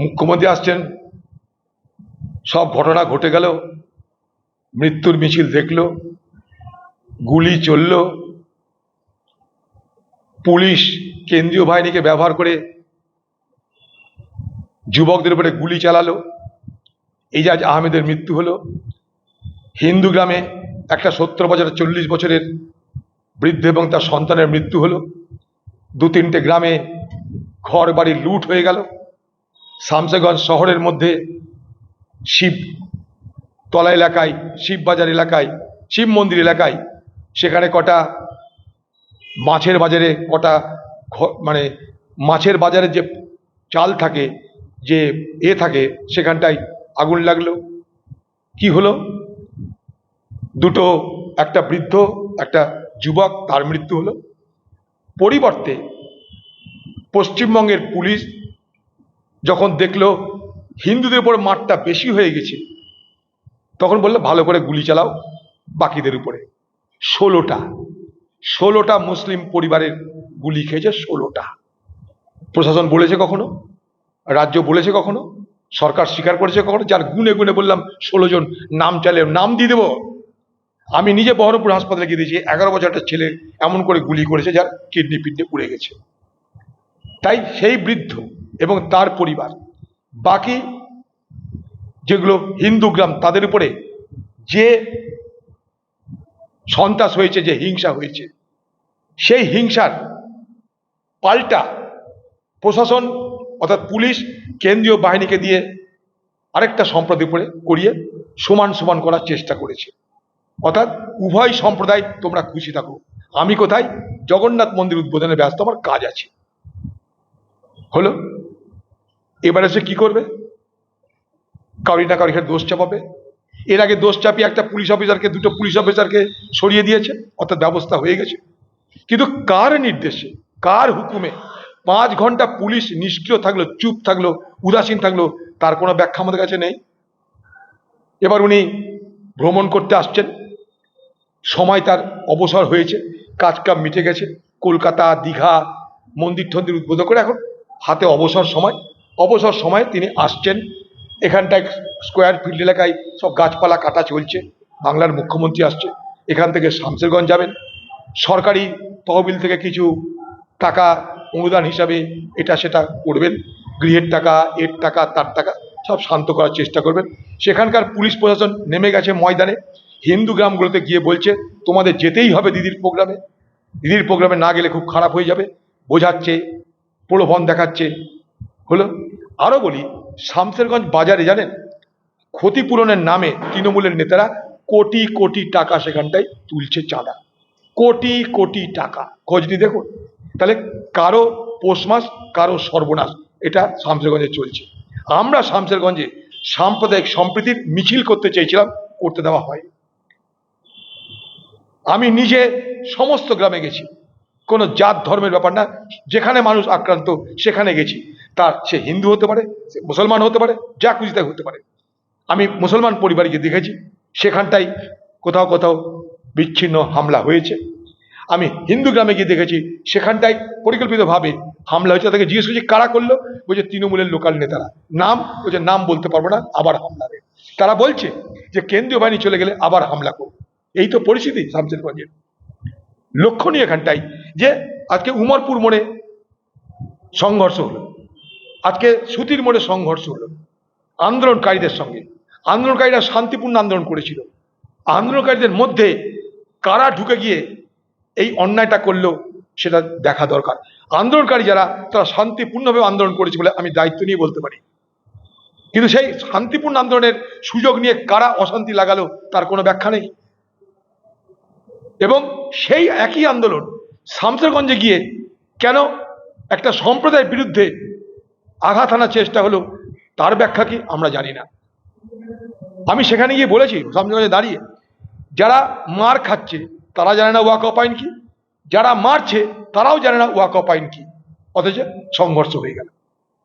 মুখ্যমন্ত্রী আসছেন, সব ঘটনা ঘটে গেল, মৃত্যুর মিছিল দেখল, গুলি চলল, পুলিশ কেন্দ্রীয় বাহিনীকে ব্যবহার করে যুবকদের উপরে গুলি চালালো, এজাজ আহমেদের মৃত্যু হলো, হিন্দু গ্রামে একটা সত্তর বছরের চল্লিশ বছরের বৃদ্ধ এবং তার সন্তানের মৃত্যু হলো দু তিনটে গ্রামে ঘর বাড়ি লুট হয়ে গেল। শামসেগঞ্জ শহরের মধ্যে শিব তলা এলাকায় শিববাজার এলাকায়, শিব মন্দির এলাকায় সেখানে কটা মাছের বাজারে কটা মানে মাছের বাজারে যে চাল থাকে, যে এ থাকে, সেখানটায় আগুন লাগল। কি হলো? দুটো, একটা বৃদ্ধ, একটা যুবক, তার মৃত্যু হলো। পরিবর্তে পশ্চিমবঙ্গের পুলিশ যখন দেখল হিন্দুদের উপর মারটা বেশি হয়ে গেছে, তখন বলল, ভালো করে গুলি চালাও বাকিদের উপরে। ষোলোটা ষোলোটা মুসলিম পরিবারের গুলি খেয়েছে ষোলোটা। প্রশাসন বলেছে কখনো? রাজ্য বলেছে কখনো? সরকার স্বীকার করেছে কখনো? যার গুনে গুনে বললাম, ষোলো জন নাম চাইলে নাম দিয়ে দেবো। আমি নিজে বহরমপুর হাসপাতালে গিয়ে দিয়েছি এগারো বছর একটা ছেলে এমন করে গুলি করেছে যার কিডনি পিডনি উড়ে গেছে। তাই সেই বৃদ্ধ এবং তার পরিবার। বাকি যেগুলো হিন্দু গ্রাম, তাদের উপরে যে সন্ত্রাস হয়েছে, যে হিংসা হয়েছে, সেই হিংসার পাল্টা প্রশাসন অর্থাৎ পুলিশ কেন্দ্রীয় বাহিনীকে দিয়ে আরেকটা সম্প্রদায় উপরে করিয়ে সমান সমান করার চেষ্টা করেছে। অর্থাৎ উভয় সম্প্রদায় তোমরা খুশি থাকো। আমি কোথায়? জগন্নাথ মন্দির উদ্বোধনে ব্যস্ত, আমার কাজ আছে। হলো এবারে সে কি করবে? কাউরি না কাউরি দোষ চাপাবে। এর আগে দোষ চাপিয়ে একটা পুলিশ অফিসারকে, দুটো পুলিশ অফিসারকে সরিয়ে দিয়েছে, অর্থাৎ ব্যবস্থা হয়ে গেছে। কিন্তু কার নির্দেশে, কার হুকুমে পাঁচ ঘণ্টা পুলিশ নিষ্ক্রিয় থাকল, চুপ থাকল, উদাসীন থাকল, তার কোনো ব্যাখ্যা আমাদের কাছে নেই। এবার উনি ভ্রমণ করতে আসছেন। সময় তার অবসর হয়েছে কাজ কাম মিটে গেছে। কলকাতা, দীঘা মন্দির টন্দির উদ্বোধন করে এখন হাতে অবসর সময়। অবসর সময় তিনি আসছেন। এখানটায় স্কোয়ার ফিল্ড এলাকায় সব গাছপালা কাটা চলছে। বাংলার মুখ্যমন্ত্রী আসছে। এখান থেকে শামসেরগঞ্জ যাবেন। সরকারি তহবিল থেকে কিছু টাকা অনুদান হিসাবে এটা সেটা করবেন। গৃহের টাকা, এর টাকা, তার টাকা সব শান্ত করার চেষ্টা করবেন। সেখানকার পুলিশ প্রশাসন নেমে গেছে ময়দানে। হিন্দু গ্রামগুলোতে গিয়ে বলছে, তোমাদের যেতেই হবে দিদির প্রোগ্রামে। দিদির প্রোগ্রামে না গেলে খুব খারাপ হয়ে যাবে। বোঝাচ্ছে, প্রলোভন দেখাচ্ছে। হলো আরও বলি, শামসেরগঞ্জ বাজারে জানেন? ক্ষতিপূরণের নামে তৃণমূলের নেতারা কোটি কোটি টাকা সেখানটায় তুলছে চাঁদা। কোটি কোটি টাকা। খোঁজ নিয়ে দেখুন। তাহলে কারও পৌষ মাস, কারও সর্বনাশ, এটা শামসেরগঞ্জে চলছে। আমরা শামসেরগঞ্জে সাম্প্রদায়িক সম্প্রীতির মিছিল করতে চেয়েছিলাম, করতে দেওয়া হয় আমি নিজে সমস্ত গ্রামে গেছি। কোনো জাত ধর্মের ব্যাপার না। যেখানে মানুষ আক্রান্ত, সেখানে গেছি। তার সে হিন্দু হতে পারে, সে মুসলমান হতে পারে, যা খুশি তাই হতে পারে। আমি মুসলমান পরিবারকে দেখেছি, সেখানটাই কোথাও কোথাও বিচ্ছিন্ন হামলা হয়েছে। আমি হিন্দু গ্রামে গিয়ে দেখেছি, সেখানটাই পরিকল্পিতভাবে হামলা হয়েছে। তাদেরকে জিজ্ঞেস করছি, কারা করল? বলছে, তৃণমূলের লোকাল নেতারা। নাম? বলছে, নাম বলতে পারব না, আবার হামলা তারা বলছে যে, কেন্দ্রীয় বাহিনী চলে গেলে আবার হামলা করবে। এই তো পরিস্থিতি শামসেরগঞ্জের। লক্ষণীয় এখানটাই যে, আজকে উমরপুর মোড়ে সংঘর্ষ হলো। আজকে সুতির মোড়ে সংঘর্ষ হলো। আন্দোলনকারীদের সঙ্গে। আন্দোলনকারীরা শান্তিপূর্ণ আন্দোলন করেছিল। আন্দোলনকারীদের মধ্যে কারা ঢুকে গিয়ে এই অন্যায়টা করল সেটা দেখা দরকার। আন্দোলনকারী যারা, তারা শান্তিপূর্ণভাবে আন্দোলন করেছে বলে আমি দায়িত্ব নিয়ে বলতে পারি। কিন্তু সেই শান্তিপূর্ণ আন্দোলনের সুযোগ নিয়ে কারা অশান্তি লাগালো তার কোনো ব্যাখ্যা নেই। এবং সেই একই আন্দোলন শামসেরগঞ্জে গিয়ে কেন একটা সম্প্রদায়ের বিরুদ্ধে আঘাত আনার চেষ্টা হলো, তার ব্যাখ্যা কি আমরা জানি না। আমি সেখানে গিয়ে বলেছি শামসেরগঞ্জে দাঁড়িয়ে, যারা মার খাচ্ছে, তারা জানে না ওয়াক অফ আইন কি। যারা মারছে, তারাও জানে না ওয়াক অফ আইন কি। অথচ সংঘর্ষ হয়ে গেল।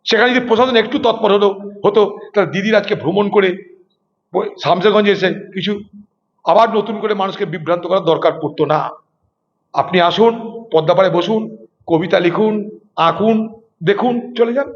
সেখানে যদি প্রশাসন একটু তৎপর হলো, হতো, তাহলে দিদির আজকে ভ্রমণ করে ওই শামসেরগঞ্জে এসে কিছু আবার নতুন করে মানুষকে বিভ্রান্ত করার দরকার পড়তো না। আপনি আসুন পদ্মাপাড়ে বসুন, কবিতা লিখুন, আঁকুন, দেখুন, চলে যান।